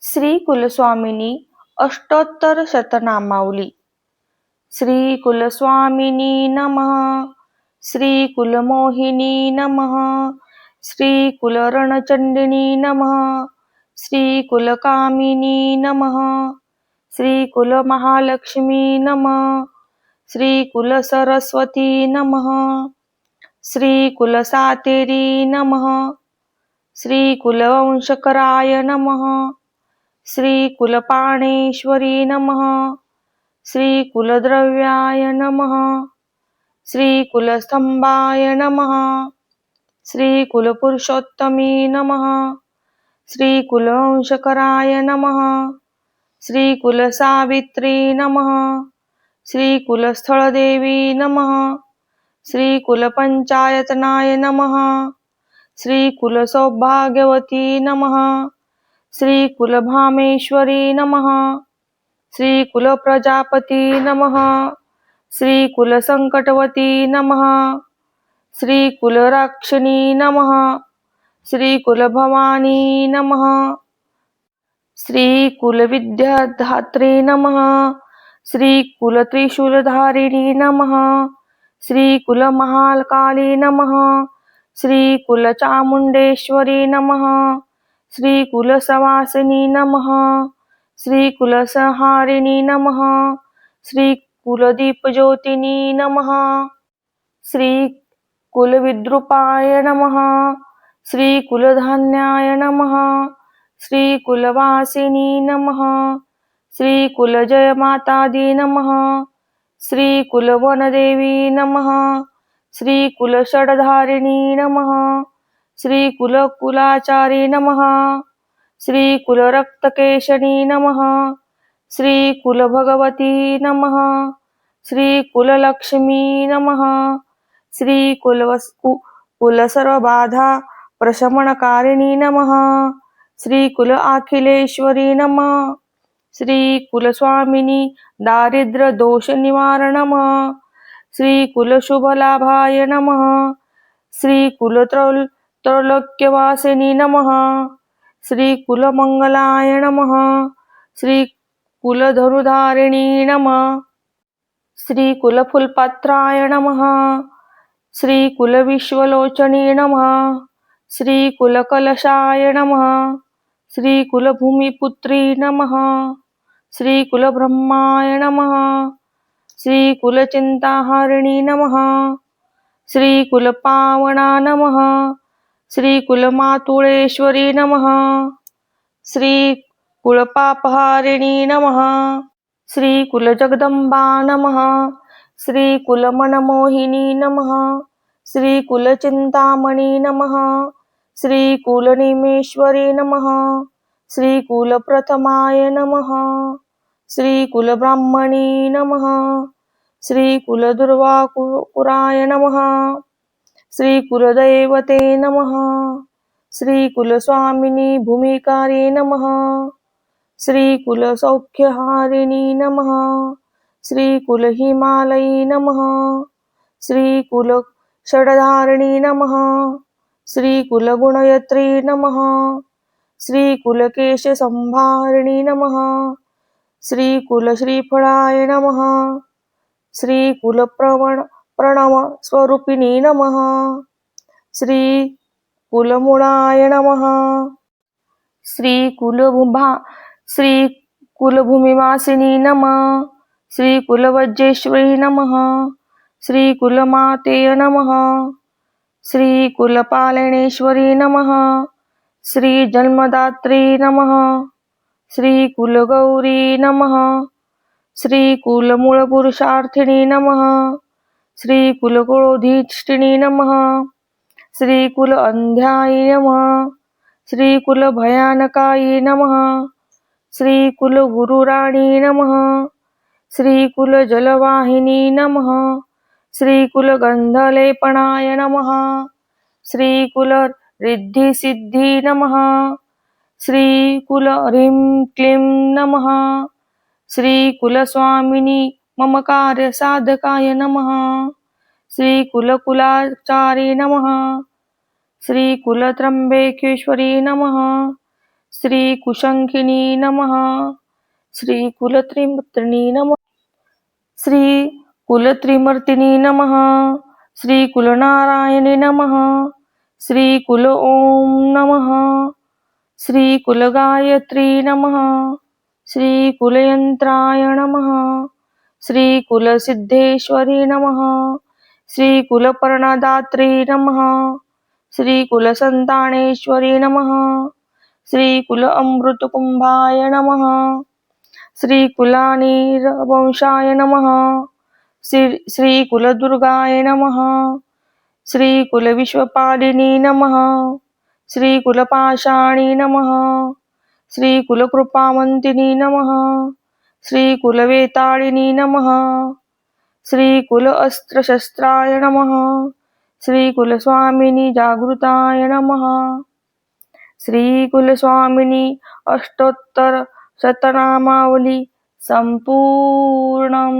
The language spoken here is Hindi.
श्री कुलस्वामिनी अष्टोत्तर शतनामावली. श्री कुलस्वामिनी नमः. श्री कुलमोहिनी नमः. श्री कुलरणचंडिनी नमः. श्री कुलकामिनी नमः. श्री कुलमहालक्ष्मी नमः. श्री कुलसरस्वती नमः. श्री कुलसातेरी नम. श्री कुलवंशकराय नमः. श्री कुलपाणेश्वरी नमः। श्री कुलद्रव्याय नमः। श्री कुलस्तंभाय नमः। श्री कुलपुरुषोत्तमी नमः। श्री कुलवंशकराय नमः। श्री कुलसावित्री नमः। श्री कुलस्थळदेवी नमः। श्री कुलपंचायतनाय नमः। श्री कुलसौभाग्यवती नमः। श्री कुलभामेश्वरी नमः। श्री कुलप्रजापती नमः। श्री कुलसंकटवती नमः। श्री कुलराक्षिणी नमः। श्री कुलभवानी नमः। श्री कुलविद्याधात्री नमः। श्री कुलत्रिशूलधारिणी नमः। श्री कुलमहाकाली नमः। श्री कुलचामुण्डेश्वरी नमः। श्री कुलसवासिनी नमः। श्री कुलसंहारिणी नमः। श्री कुलदीपज्योतिनी नमः। श्री कुलविद्रुपाय नमः। श्री कुलधान्याय नमः। श्री कुलवासिनी नमः। श्री कुलजयमातादी नमः। श्री कुलवनदेवी नमः। श्री कुलषडधारिणी नमः। श्री कुलकुलाचारी नमः। श्री कुलरक्तकेशनी नमः। श्री कुलभगवती नमः। श्री कुललक्ष्मी नमहा श्री कुलवस् कु- कुलसर्वबाधा प्रशमनकारिणी नमः। श्री कुल अखिलेश्वरी नमः। श्री कुलस्वामिनी दारिद्र्य दोष निवारण नमः। श्री कुलशुभलाभाय नमः। श्री कुलत्रौल त्रैलोक्यवासिनी नमः। श्री कुलमंगलाय नमः। श्री कुलधनुधारिणी नमः। श्री कुलफुलपात्राय नमः। श्री कुलविश्वलोचनी नमः। श्री कुलकलशाय नमः। श्री कुलभूमिपुत्री नमः। श्री कुलब्रह्माय नमः। श्री कुलचिन्ताहारिणी नमः। श्री कुलपावना नमः। श्री कुलमातुळेश्वरी नमः। श्री कुलपापहारिणी नमः। श्री कुलजगदम्बा नमः। श्री कुलमनमोहिनी नमः। श्री कुलचिन्तामणि नमः। श्री कुलनिमेश्वरी नमः। श्री कुलप्रथमाय नमः। श्री कुलब्राह्मणी नमः। श्री कुलदुर्वाकुराय नमः। श्री कुलदैवते नमः। श्री कुलस्वामिनी भूमिकारे नमः। श्री कुलसौख्यहारिणी नमः। श्री कुलहिमालयी नमः। श्री कुलषडधारिणी नमः। श्री कुलगुणयत्री नमः। श्री कुलकेशसंभारिणी नमः। श्री कुलश्रीफळाय नमः। श्री कुलप्रवण प्रणव स्वरूपिणी नमः। श्री कुलमुळाय नमः। श्री कुलभुभा श्री कुलभूमिवासिनी नमः। श्री कुलवज्रेश्वरी नमः। श्री कुलमातेय नमः। श्री कुलपालनेश्वरी नमः। श्री जन्मदात्री नमः। श्री कुलगौरी नमः। श्री कुलमूलपुरुषार्थिनी नमः। श्री कुलक्रोधीष्टिनी नमः। श्री कुल अंध्यायी नमः। श्री कुल भयानकायी नमः। श्री कुल गुरुराणी नमः। श्री कुल जलवाहिनी नमः। श्री कुल गंधलेपणाय नमः। श्री कुल रिद्धी सिद्धी नमः। श्री कुल ह्रीं क्लीं नमः। श्री मम कार्य साधकाय नमः। श्री कुल कुलाचारी नमः। श्री कुलत्रंबकेश्वरी नमः। श्रीकुशङ्खिनी नमः। श्रीकुलत्रिमूर्तिनी नमः। श्रीकुलत्रिमूर्तिनी नमः। श्रीकुलनारायणी नमः। श्रीकुल ॐ नमः। श्रीकुलगायत्री नमः। श्रीकुलयन्त्राय नमः। श्रीकुलसिद्धेश्वरी नमः। श्रीकुलपर्णदात्री नमः। श्रीकुलसन्तानेश्वरी नमः। श्रीकुल अमृतकुम्भाय नमः। श्रीकुलानीरवंशाय नमः। श्री श्रीकुलदुर्गाय नमः। श्रीकुलविश्वपालिनी नमः। श्रीकुलपाषाणी नमः। श्रीकुलकृपामन्तिनी नमः। श्रीकुलवेताळिनी नमः। श्रीकुल अस्त्रशस्त्राय नमः। श्रीकुलस्वामिनी जागृताय नमः। श्रीकुलस्वामिनी अष्टोत्तर शतनामावली सम्पूर्णम्।